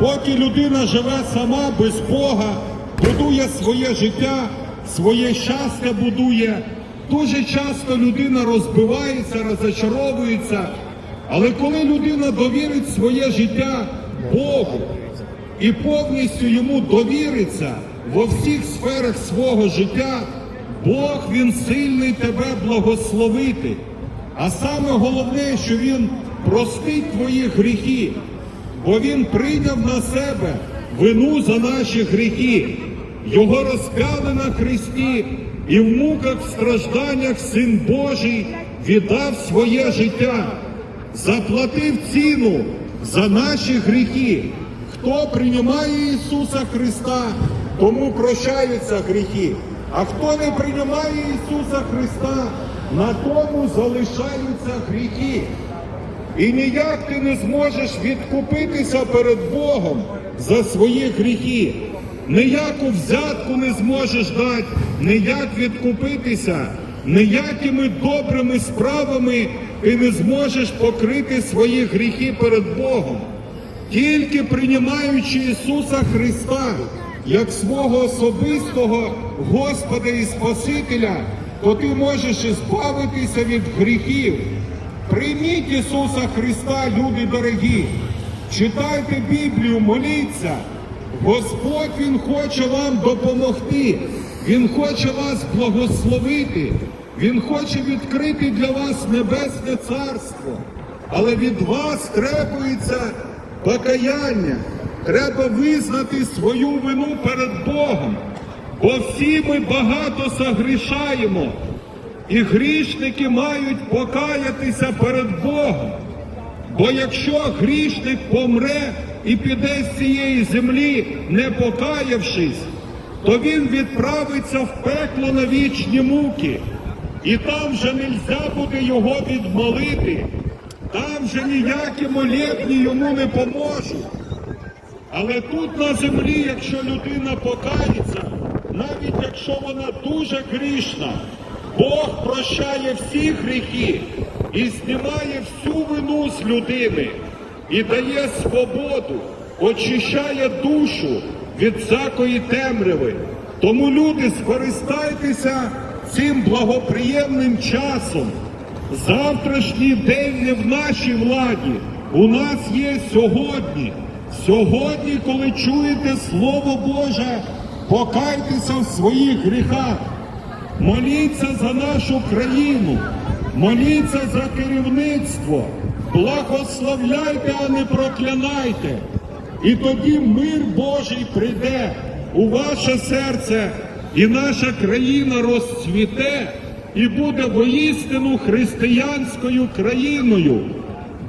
Поки людина живе сама без Бога, будує своє життя, своє щастя будує. Дуже часто людина розбивається, розочаровується. Але коли людина довірить своє життя Богу і повністю йому довіриться во всіх сферах свого життя, Бог він сильний тебе благословити. А саме головне, що він простить твої гріхи, бо він прийняв на себе вину за наші гріхи. Його розпяли на хресті, і в муках, в стражданнях Син Божий віддав своє життя, заплатив ціну за наші гріхи. Хто приймає Ісуса Христа, тому прощаються гріхи. А хто не приймає Ісуса Христа, на тому залишаються гріхи. І ніяк ти не зможеш відкупитися перед Богом за свої гріхи. Ніяку взятку не зможеш дати, ніяк відкупитися, ніякими добрими справами ти не зможеш покрити свої гріхи перед Богом. Тільки приймаючи Ісуса Христа як свого особистого Господа і Спасителя, то ти можеш ізбавитися від гріхів. Прийміть Ісуса Христа, люди дорогі, читайте Біблію, моліться. Господь Він хоче вам допомогти, Він хоче вас благословити, Він хоче відкрити для вас небесне царство. Але від вас требується покаяння. Треба визнати свою вину перед Богом. Бо всі ми багато согрішаємо. І грішники мають покаятися перед Богом. Бо якщо грішник помре і піде з цієї землі, не покаявшись, то він відправиться в пекло на вічні муки. І там вже нельзя буде його відмолити, там вже ніякі молебні йому не поможуть. Але тут на землі, якщо людина покається, навіть якщо вона дуже грішна, Бог прощає всі гріхи і знімає всю вину з людини і дає свободу, очищає душу від всякої темряви. Тому люди, скористайтеся цим благоприємним часом. Завтрашній день не в нашій владі. У нас є сьогодні. Сьогодні, коли чуєте Слово Боже, покайтеся в своїх гріхах. Моліться за нашу країну, моліться за керівництво, благословляйте, а не проклянайте. І тоді мир Божий прийде у ваше серце, і наша країна розцвіте і буде воістину християнською країною.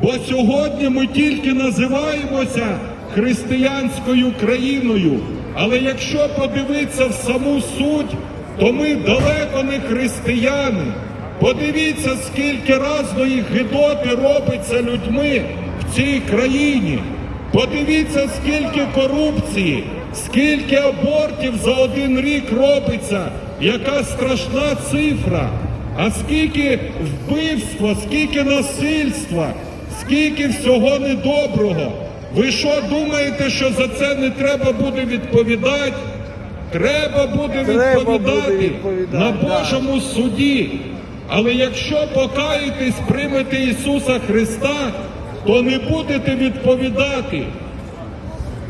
Бо сьогодні ми тільки називаємося християнською країною. Але якщо подивитися в саму суть, то ми далеко не християни. Подивіться, скільки разної гидоти робиться людьми в цій країні. Подивіться, скільки корупції, скільки абортів за один рік робиться, яка страшна цифра. А скільки вбивства, скільки насильства, скільки всього недоброго. Ви що думаєте, що за це не треба буде відповідати? Треба буде Треба буде відповідати відповідати, на. Божому суді. Але якщо покаєтесь, приймете Ісуса Христа, то не будете відповідати.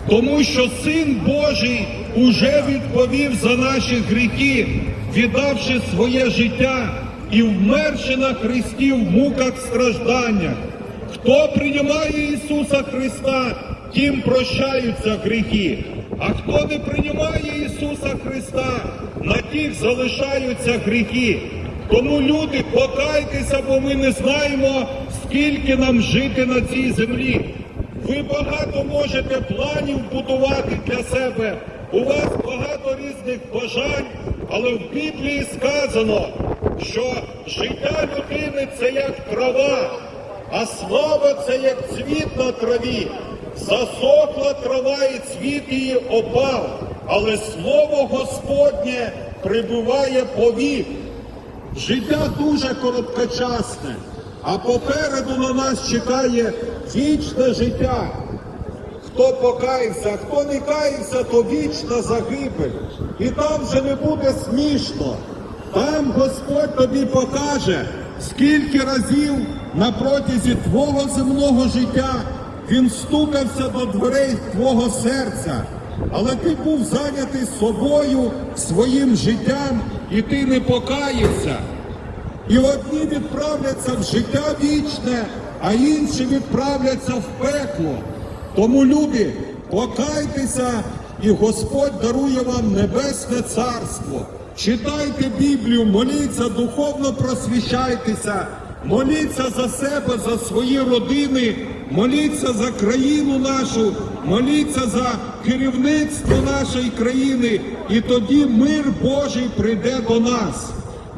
Тому що Син Божий уже відповів за наші гріхи, віддавши своє життя і вмерши на Христі в муках стражданнях. Хто приймає Ісуса Христа, тим прощаються гріхи. А хто не приймає Ісуса Христа, на тих залишаються гріхи. Тому люди, покайтеся, бо ми не знаємо, скільки нам жити на цій землі. Ви багато можете планів будувати для себе. У вас багато різних бажань, але в Біблії сказано, що життя людини це як трава, а слава це як цвіт на траві. Засохла трава і цвіт її опав, але слово Господнє прибуває повік. Життя дуже короткочасне, а попереду на нас чекає вічне життя. хто покаявся, хто не каявся, то вічна загибель. І там вже не буде смішно. Там Господь тобі покаже, скільки разів на протязі твого земного життя він стукався до дверей твого серця. Але ти був зайнятий собою, своїм життям, і ти не покаявся. І одні відправляться в життя вічне, а інші відправляться в пекло. Тому, люди, покайтеся, і Господь дарує вам небесне царство. Читайте Біблію, моліться, духовно просвіщайтеся, моліться за себе, за свої родини, моліться за країну нашу, моліться за керівництво нашої країни, і тоді мир Божий прийде до нас.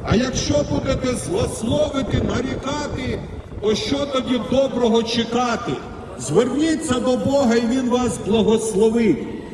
А якщо будете злословити, нарікати, то що тоді доброго чекати? Зверніться до Бога і Він вас благословить.